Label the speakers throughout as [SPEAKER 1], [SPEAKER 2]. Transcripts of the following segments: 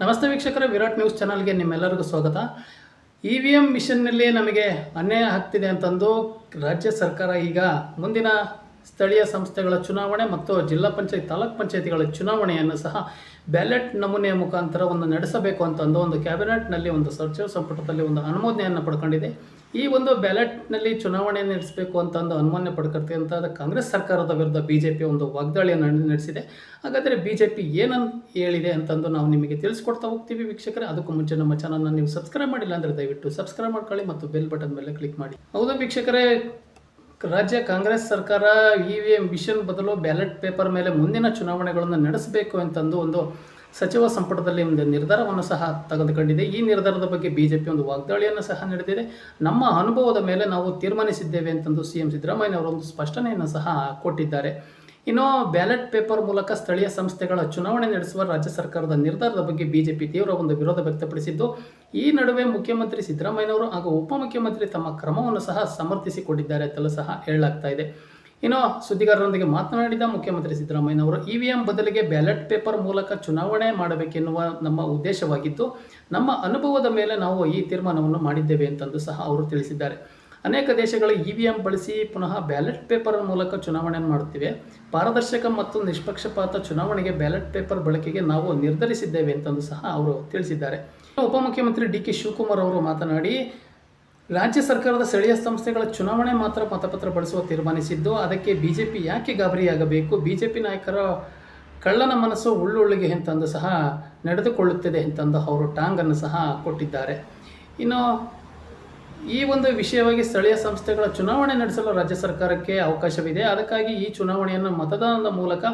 [SPEAKER 1] ನಮಸ್ತೆ ವೀಕ್ಷಕರ, ವಿರಾಟ್ ನ್ಯೂಸ್ ಚಾನಲ್ಗೆ ನಿಮ್ಮೆಲ್ಲರಿಗೂ ಸ್ವಾಗತ. ಇ ವಿ ಎಂ ಮಿಷನ್ನಲ್ಲಿ ನಮಗೆ ಅನ್ಯಾಯ ಆಗ್ತಿದೆ ಅಂತಂದು ರಾಜ್ಯ ಸರ್ಕಾರ ಈಗ ಮುಂದಿನ ಸ್ಥಳೀಯ ಸಂಸ್ಥೆಗಳ ಚುನಾವಣೆ ಮತ್ತು ಜಿಲ್ಲಾ ಪಂಚಾಯತ್, ತಾಲೂಕ್ ಪಂಚಾಯತಿಗಳ ಚುನಾವಣೆಯನ್ನು ಸಹ ಬ್ಯಾಲೆಟ್ ನಮೂನೆಯ ಮುಖಾಂತರ ಒಂದು ನಡೆಸಬೇಕು ಅಂತಂದು ಒಂದು ಕ್ಯಾಬಿನೆಟ್ನಲ್ಲಿ ಒಂದು ಸಚಿವ ಸಂಪುಟದಲ್ಲಿ ಒಂದು ಅನುಮೋದನೆಯನ್ನು ಪಡ್ಕೊಂಡಿದೆ. ಈ ಒಂದು ಬ್ಯಾಲೆಟ್ನಲ್ಲಿ ಚುನಾವಣೆ ನಡೆಸಬೇಕು ಅಂತ ಅಂತಂದು ಅನುಮೋದನೆ ಪಡ್ಕೊಳ್ತಕ್ಕಂಥ ಕಾಂಗ್ರೆಸ್ ಸರ್ಕಾರದ ವಿರುದ್ಧ ಬಿ ಜೆ ಪಿ ಒಂದು ವಾಗ್ದಾಳಿಯನ್ನು ನಡೆಸಿದೆ. ಹಾಗಾದರೆ ಬಿ ಜೆ ಪಿ ಏನನ್ನು ಹೇಳಿದೆ ಅಂತಂದು ನಾವು ನಿಮಗೆ ತಿಳಿಸ್ಕೊಡ್ತಾ ಹೋಗ್ತೀವಿ ವೀಕ್ಷಕರೇ. ಅದಕ್ಕೂ ಮುಂಚೆ ನಮ್ಮ ಚಾನಲ್ನ ನೀವು ಸಬ್ಸ್ಕ್ರೈಬ್ ಮಾಡಿಲ್ಲ ಅಂದರೆ ದಯವಿಟ್ಟು ಸಬ್ಸ್ಕ್ರೈಬ್ ಮಾಡ್ಕೊಳ್ಳಿ ಮತ್ತು ಬೆಲ್ ಬಟನ್ ಮೇಲೆ ಕ್ಲಿಕ್ ಮಾಡಿ. ಹೌದು ವೀಕ್ಷಕರೇ ರಾಜ್ಯ ಕಾಂಗ್ರೆಸ್ ಸರ್ಕಾರ ಇ ವಿ ಎಂ ಮಿಷನ್ ಬದಲು ಬ್ಯಾಲೆಟ್ ಪೇಪರ್ ಮೇಲೆ ಮುಂದಿನ ಚುನಾವಣೆಗಳನ್ನು ನಡೆಸಬೇಕು ಅಂತಂದು ಒಂದು ಸಚಿವ ಸಂಪುಟದಲ್ಲಿ ಒಂದು ನಿರ್ಧಾರವನ್ನು ಸಹ ತೆಗೆದುಕೊಂಡಿದೆ. ಈ ನಿರ್ಧಾರದ ಬಗ್ಗೆ ಬಿಜೆಪಿ ಒಂದು ವಾಗ್ದಾಳಿಯನ್ನು ಸಹ ನಡೆದಿದೆ. ನಮ್ಮ ಅನುಭವದ ಮೇಲೆ ನಾವು ತೀರ್ಮಾನಿಸಿದ್ದೇವೆ ಅಂತಂದು ಸಿ ಎಂ ಸಿದ್ದರಾಮಯ್ಯ ಅವರು ಒಂದು ಸ್ಪಷ್ಟನೆಯನ್ನು ಸಹ ಕೊಟ್ಟಿದ್ದಾರೆ. ಇನ್ನು ಬ್ಯಾಲೆಟ್ ಪೇಪರ್ ಮೂಲಕ ಸ್ಥಳೀಯ ಸಂಸ್ಥೆಗಳ ಚುನಾವಣೆ ನಡೆಸುವ ರಾಜ್ಯ ಸರ್ಕಾರದ ನಿರ್ಧಾರದ ಬಗ್ಗೆ ಬಿಜೆಪಿ ತೀವ್ರ ಒಂದು ವಿರೋಧ ವ್ಯಕ್ತಪಡಿಸಿದ್ದು, ಈ ನಡುವೆ ಮುಖ್ಯಮಂತ್ರಿ ಸಿದ್ದರಾಮಯ್ಯನವರು ಹಾಗೂ ಉಪಮುಖ್ಯಮಂತ್ರಿ ತಮ್ಮ ಕ್ರಮವನ್ನು ಸಹ ಸಮರ್ಥಿಸಿಕೊಂಡಿದ್ದಾರೆ ಅಂತಲೂ ಸಹ ಹೇಳಲಾಗ್ತಾ ಇದೆ. ಇನ್ನು ಸುದ್ದಿಗಾರರೊಂದಿಗೆ ಮಾತನಾಡಿದ ಮುಖ್ಯಮಂತ್ರಿ ಸಿದ್ದರಾಮಯ್ಯನವರು ಇ ವಿ ಎಂ ಬದಲಿಗೆ ಬ್ಯಾಲೆಟ್ ಪೇಪರ್ ಮೂಲಕ ಚುನಾವಣೆ ಮಾಡಬೇಕೆನ್ನುವ ನಮ್ಮ ಉದ್ದೇಶವಾಗಿದ್ದು, ನಮ್ಮ ಅನುಭವದ ಮೇಲೆ ನಾವು ಈ ತೀರ್ಮಾನವನ್ನು ಮಾಡಿದ್ದೇವೆ ಅಂತಂದು ಸಹ ಅವರು ತಿಳಿಸಿದ್ದಾರೆ. ಅನೇಕ ದೇಶಗಳು ಇ ವಿ ಎಂ ಬಳಸಿ ಪುನಃ ಬ್ಯಾಲೆಟ್ ಪೇಪರ್ ಮೂಲಕ ಚುನಾವಣೆಯನ್ನು ಮಾಡುತ್ತಿವೆ. ಪಾರದರ್ಶಕ ಮತ್ತು ನಿಷ್ಪಕ್ಷಪಾತ ಚುನಾವಣೆಗೆ ಬ್ಯಾಲೆಟ್ ಪೇಪರ್ ಬಳಕೆಗೆ ನಾವು ನಿರ್ಧರಿಸಿದ್ದೇವೆ ಅಂತಂದು ಸಹ ಅವರು ತಿಳಿಸಿದ್ದಾರೆ. ಉಪಮುಖ್ಯಮಂತ್ರಿ ಡಿ ಕೆ ಶಿವಕುಮಾರ್ ಅವರು ಮಾತನಾಡಿ, ರಾಜ್ಯ ಸರ್ಕಾರದ ಸ್ಥಳೀಯ ಸಂಸ್ಥೆಗಳ ಚುನಾವಣೆ ಮಾತ್ರ ಮತಪತ್ರ ಬಳಸುವ ತೀರ್ಮಾನಿಸಿದ್ದು, ಅದಕ್ಕೆ ಬಿಜೆಪಿ ಯಾಕೆ ಗಾಬರಿಯಾಗಬೇಕು? ಬಿಜೆಪಿ ನಾಯಕರ ಕಳ್ಳನ ಮನಸ್ಸು ಉಳ್ಳುಳ್ಳಿಗೆ ಅಂತಂದು ಸಹ ನಡೆದುಕೊಳ್ಳುತ್ತದೆ ಅಂತಂದು ಅವರು ಟಾಂಗನ್ನು ಸಹ ಕೊಟ್ಟಿದ್ದಾರೆ. ಇನ್ನು ಈ ಒಂದು ವಿಷಯವಾಗಿ ಸ್ಥಳೀಯ ಸಂಸ್ಥೆಗಳ ಚುನಾವಣೆ ನಡೆಸಲು ರಾಜ್ಯ ಸರ್ಕಾರಕ್ಕೆ ಅವಕಾಶವಿದೆ. ಅದಕ್ಕಾಗಿ ಈ ಚುನಾವಣೆಯನ್ನು ಮತದಾನದ ಮೂಲಕ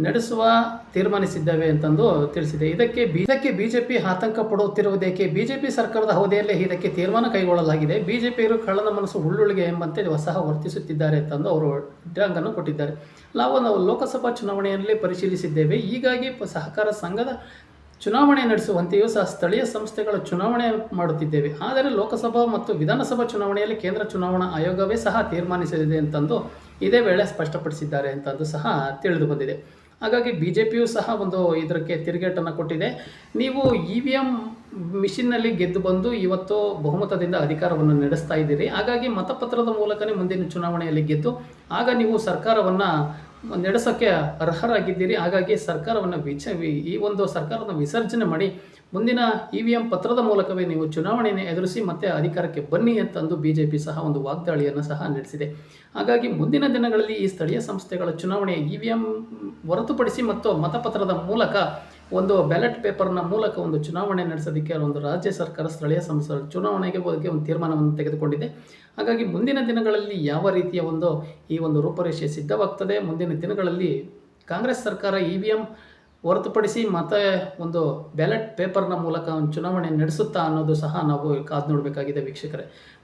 [SPEAKER 1] ನಡೆಸುವ ತೀರ್ಮಾನಿಸಿದ್ದೇವೆ ಅಂತಂದು ತಿಳಿಸಿದೆ. ಇದಕ್ಕೆ ಇದಕ್ಕೆ ಬಿಜೆಪಿ ಆತಂಕ ಪಡುತ್ತಿರುವುದಕ್ಕೆ ಬಿಜೆಪಿ ಸರ್ಕಾರದ ಅವಧಿಯಲ್ಲೇ ಇದಕ್ಕೆ ತೀರ್ಮಾನ ಕೈಗೊಳ್ಳಲಾಗಿದೆ. ಬಿಜೆಪಿಯರು ಕಳ್ಳನ ಮನಸ್ಸು ಹುಳ್ಳುಳಿಗೆ ಎಂಬಂತೆ ಸಹ ವರ್ತಿಸುತ್ತಿದ್ದಾರೆ ಅಂತಂದು ಅವರು ಡ್ರಾಂಗನ್ನು ಕೊಟ್ಟಿದ್ದಾರೆ. ನಾವು ನಾವು ಲೋಕಸಭಾ ಚುನಾವಣೆಯಲ್ಲಿ ಪರಿಶೀಲಿಸಿದ್ದೇವೆ. ಹೀಗಾಗಿ ಸಹಕಾರ ಸಂಘದ ಚುನಾವಣೆ ನಡೆಸುವಂತೆಯೂ ಸಹ ಸ್ಥಳೀಯ ಸಂಸ್ಥೆಗಳ ಚುನಾವಣೆ ಮಾಡುತ್ತಿದ್ದೇವೆ. ಆದರೆ ಲೋಕಸಭಾ ಮತ್ತು ವಿಧಾನಸಭಾ ಚುನಾವಣೆಯಲ್ಲಿ ಕೇಂದ್ರ ಚುನಾವಣಾ ಆಯೋಗವೇ ಸಹ ತೀರ್ಮಾನಿಸಲಿದೆ ಅಂತಂದು ಇದೇ ವೇಳೆ ಸ್ಪಷ್ಟಪಡಿಸಿದ್ದಾರೆ ಅಂತಂದು ಸಹ ತಿಳಿದು ಬಂದಿದೆ ಹಾಗಾಗಿ ಬಿ ಜೆ ಪಿಯು ಸಹ ಒಂದು ಇದಕ್ಕೆ ತಿರುಗೇಟನ್ನು ಕೊಟ್ಟಿದೆ. ನೀವು ಇ ವಿ ಎಂ ಮಿಷಿನ್ನಲ್ಲಿ ಗೆದ್ದು ಬಂದು ಇವತ್ತು ಬಹುಮತದಿಂದ ಅಧಿಕಾರವನ್ನು ನಡೆಸ್ತಾ ಇದ್ದೀರಿ. ಹಾಗಾಗಿ ಮತಪತ್ರದ ಮೂಲಕನೇ ಮುಂದಿನ ಚುನಾವಣೆಯಲ್ಲಿ ಗೆದ್ದು, ಆಗ ನೀವು ಸರ್ಕಾರವನ್ನು ನಡೆಸೋಕ್ಕೆ ಅರ್ಹರಾಗಿದ್ದೀರಿ. ಹಾಗಾಗಿ ಸರ್ಕಾರವನ್ನು ವಿಚ ಈ ಒಂದು ಸರ್ಕಾರವನ್ನು ವಿಸರ್ಜನೆ ಮಾಡಿ ಮುಂದಿನ ಇ ವಿ ಎಂ ಪತ್ರದ ಮೂಲಕವೇ ನೀವು ಚುನಾವಣೆಯನ್ನು ಎದುರಿಸಿ ಮತ್ತೆ ಅಧಿಕಾರಕ್ಕೆ ಬನ್ನಿ ಅಂತಂದು ಬಿ ಜೆ ಪಿ ಸಹ ಒಂದು ವಾಗ್ದಾಳಿಯನ್ನು ಸಹ ನಡೆಸಿದೆ. ಹಾಗಾಗಿ ಮುಂದಿನ ದಿನಗಳಲ್ಲಿ ಈ ಸ್ಥಳೀಯ ಸಂಸ್ಥೆಗಳ ಚುನಾವಣೆ ಇ ವಿ ಎಂ ಹೊರತುಪಡಿಸಿ ಮತ್ತು ಮತಪತ್ರದ ಮೂಲಕ ಒಂದು ಬ್ಯಾಲೆಟ್ ಪೇಪರ್ನ ಮೂಲಕ ಒಂದು ಚುನಾವಣೆ ನಡೆಸೋದಕ್ಕೆ ಒಂದು ರಾಜ್ಯ ಸರ್ಕಾರ ಸ್ಥಳೀಯ ಸಂಸ್ಥೆ ಚುನಾವಣೆಗೆ ಹೋಗೋದಕ್ಕೆ ಒಂದು ತೀರ್ಮಾನವನ್ನು ತೆಗೆದುಕೊಂಡಿದೆ. ಹಾಗಾಗಿ ಮುಂದಿನ ದಿನಗಳಲ್ಲಿ ಯಾವ ರೀತಿಯ ಒಂದು ಈ ಒಂದು ರೂಪರೇಷೆ ಸಿದ್ಧವಾಗ್ತದೆ? ಮುಂದಿನ ದಿನಗಳಲ್ಲಿ ಕಾಂಗ್ರೆಸ್ ಸರ್ಕಾರ ಇ ವಿ ಎಂ ಹೊರತುಪಡಿಸಿ ಮತ್ತೆ ಒಂದು ಬ್ಯಾಲೆಟ್ ಪೇಪರ್ನ ಮೂಲಕ ಒಂದು ಚುನಾವಣೆ ನಡೆಸುತ್ತಾ ಅನ್ನೋದು ಸಹ ನಾವು ಕಾದು ನೋಡಬೇಕಾಗಿದೆ ವೀಕ್ಷಕರೇ.